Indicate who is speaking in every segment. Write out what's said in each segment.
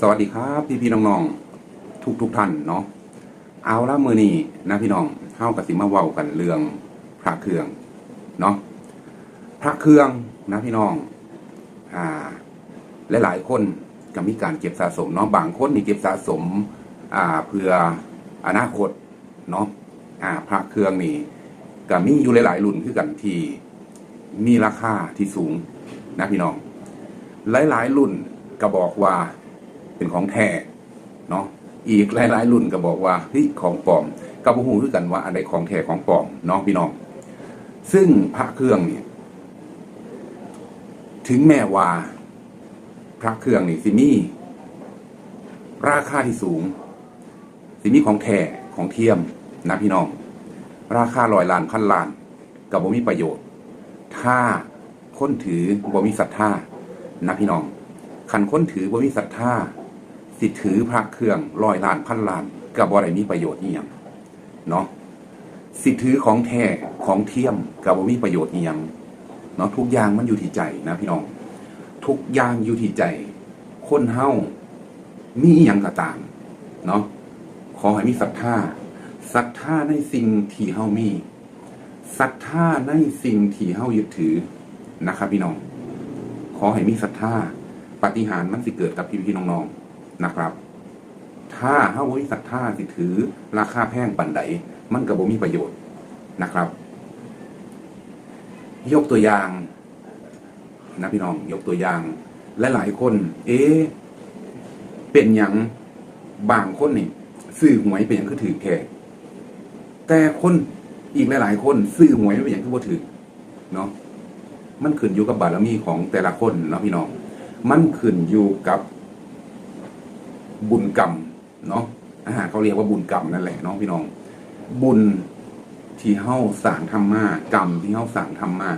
Speaker 1: สวัสดีครับพี่พี่น้องๆทุกทุกท่านเนาะเอาละมือนี้นะพี่น้องเข้ากับสิมาเว้ากันเรื่องพระเครื่องเนาะพระเครื่องนะพี่น้องอ่าและหลายคนก็มีการเก็บสะสมเนาะบางคนนี่เก็บสะสมอ่าเพื่ออนาคตเนาะอ่าพระเครื่องนี่ก็มีอยู่หลายๆรุ่นคือกันที่มีราคาที่สูงนะพี่น้อง หลายๆรุ่นก็บอกว่า เป็นของแท้เนาะอีกหลายๆรุ่นก็บอกว่าเฮ้ยของปลอมก็บ่ฮู้คือกันว่าอันใดของแท้ของปลอมเนาะพี่น้อง ซึ่งพระเครื่องเนี่ยถึงแม้ว่าพระเครื่องนี่สิมีราคาที่สูง สิมีของแท้ของเทียมนะพี่น้อง ราคาร้อยล้านพันล้านก็บ่มีประโยชน์ ถ้าค้นถือบ่มีศรัทธานะพี่น้องขันค้นถือบ่มีศรัทธา สิถือพระเครื่องร้อยล้านพันล้านก็บ่ได้มีประโยชน์อีหยังเนาะสิถือของแท้ของเทียมก็บ่มีประโยชน์อีหยังเนาะทุกอย่างมันอยู่ที่ใจนะพี่น้อง ทุกอย่างอยู่ที่ใจ คนเฮามีอีหยังก็ตามเนาะขอให้มีศรัทธาศรัทธาในสิ่งที่เฮามีศรัทธาในสิ่งที่เฮายึดถือนะครับพี่น้อง ขอให้มีศรัทธาปฏิหารมันสิเกิดกับพี่พี่ๆน้องๆ นะครับ ถ้าเฮาบ่มีศรัทธาสิถือ ราคาแพงปันใดมันก็บ่มีประโยชน์นะครับ ยกตัวอย่างนะพี่น้องยกตัวอย่างและหลายคน เอ๊ะเป็นอย่างบางคนนี่ซื้อหวยเป็นอย่างคือถือแค่แต่คนอีกหลาย ๆ คนซื้อหวยเป็นอย่างคือบ่ถือเนาะมันขึ้นอยู่กับบารมีของแต่ละคนเนาะพี่น้อง มันขึ้นอยู่กับ บุญกรรมเนาะอ่ารเขาเรียกว่าบุญกรรมนั่นแหละเนาะพี่น้อง บุญที่เฮาสร้างทำมากรรมที่เฮาสร้างทำมา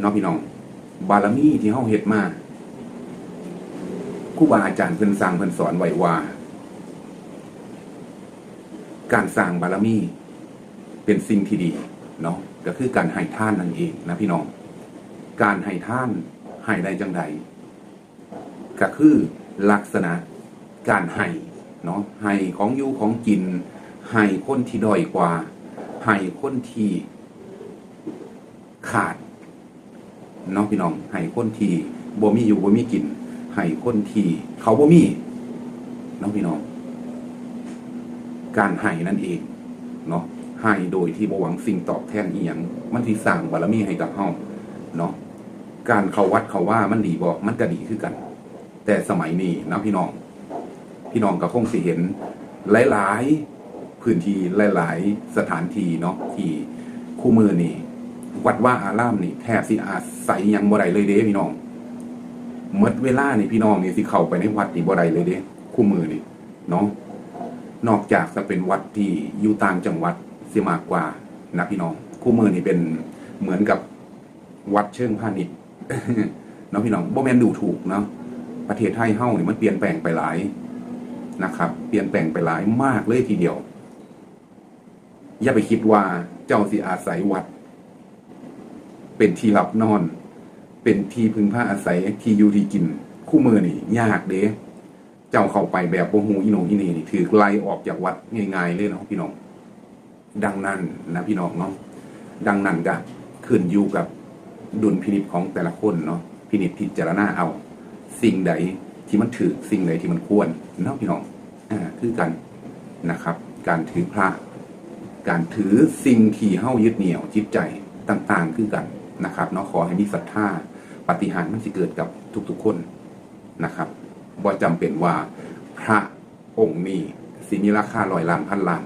Speaker 1: เนาะพี่น้อง บารมีที่เฮาเฮ็ดมาครูบาอาจารย์เพิ่นสร้างเพิ่นสอนไว้ว่า การสร้างบารมีเป็นสิ่งที่ดีเนาะก็คือการให้ท่านนั่นเองนะพี่น้อง การให้ท่านให้ได้จังใดก็คือลักษณะ การให้เนาะให้ของอยู่ของกิน ให้คนที่ด้อยกว่า ให้คนที่ขาดเนาะพี่น้องให้คนที่บ่มีอยู่บ่มีกินให้คนที่เขาบ่มีเนาะพี่น้อง การให้นั่นเองเนาะให้โดยที่บ่หวังสิ่งตอบแทนอีหยังมันที่สร้างบารมีให้กับเฮาเนาะการเขาวัดเขาว่ามันดีบอกมันก็ดีคือกัน แต่สมัยนี้นะพี่น้อง พี่น้องก็คงสิเห็นหลายๆพื้นที่หลาย ๆ สถานที่เนาะที่คู่มือนี่วัดว่าอารามนี่แทบสิอาศัยยังบ่ได้เลยเด้พี่น้องหมดเวลานี่พี่น้องนี่สิเข้าไปในวัดนี่บ่ได้เลยเด้คู่มือนี่เนาะนอกจากจะเป็นวัดที่อยู่ต่างจังหวัดสิมากกว่านะพี่น้อง คู่มือนี่เป็นเหมือนกับวัดเชิงพาณิชย์เนาะพี่น้องบ่แม่นดูถูกเนาะประเทศไทยเฮ้านี่มันเปลี่ยนแปลงไปหลาย นะครับเปลี่ยนแปลงไปหลายมากเลยทีเดียว อย่าไปคิดว่าเจ้าสิอาศัยวัด เป็นที่หลับนอน เป็นที่พึ่งผ้าอาศัยที่อยู่ที่กิน คู่มือนี่ยากเด้เจ้าเข้าไปแบบโบหูอีโนอีนี่นี่ถือไล่ออกจากวัดง่ายๆเลยเนาะพี่น้อง ดังนั้นนะพี่น้องเนาะดังนั้นก็ขึ้นอยู่กับดุลพินิจของแต่ละคนเนาะพินิจพิจารณาเอา สิ่งใด ที่มันถือสิ่งใดที่มันควรเนาะพี่น้องอ่าคือกันนะครับ การถือพระการถือสิ่งที่เฮ้ายึดเหนี่ยวจิตใจต่างๆ คือกันนะครับเนาะขอให้มีศรัทธาปฏิหารมันสิเกิดกับทุกๆคนนะครับบ่จำเป็นว่าพระองค์นี้สิมีราคาร้อยล้านพันล้าน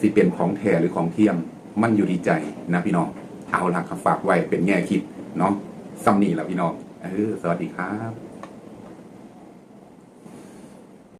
Speaker 1: สิเป็นของแท้หรือของเทียมมันอยู่ที่ใจนะพี่น้องเอาล่ะครับฝากไว้เป็นแง่คิดเนาะซัมนี่แหละพี่น้องเออสวัสดีครับ